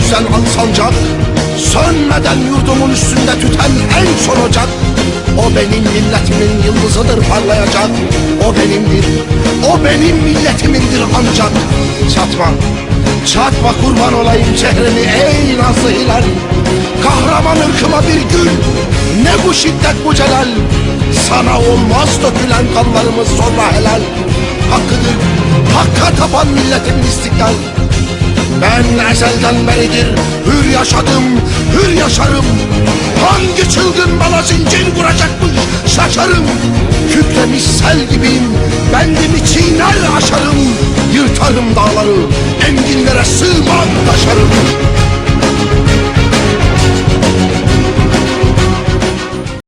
güzel al sancak Sönmeden yurdumun üstünde tüten en son ocak. O benim milletimin yıldızıdır parlayacak. O benimdir, o benim milletimindir ancak. Çatma, çatma kurban olayım çehremi ey nazlı hilal. Kahraman ırkıma bir gül, ne bu şiddet bu celal. Sana olmaz dökülen kanlarımız sonra helal. Hakkıdır, hakka tapan milletimin istiklal ben ezelden beridir hür yaşadım, hür yaşarım. Hangi çılgın bana zincir vuracakmış şaşarım Kükremiş sel gibiyim, bendimi çiğner aşarım. Yırtarım dağları, enginlere sığmam taşarım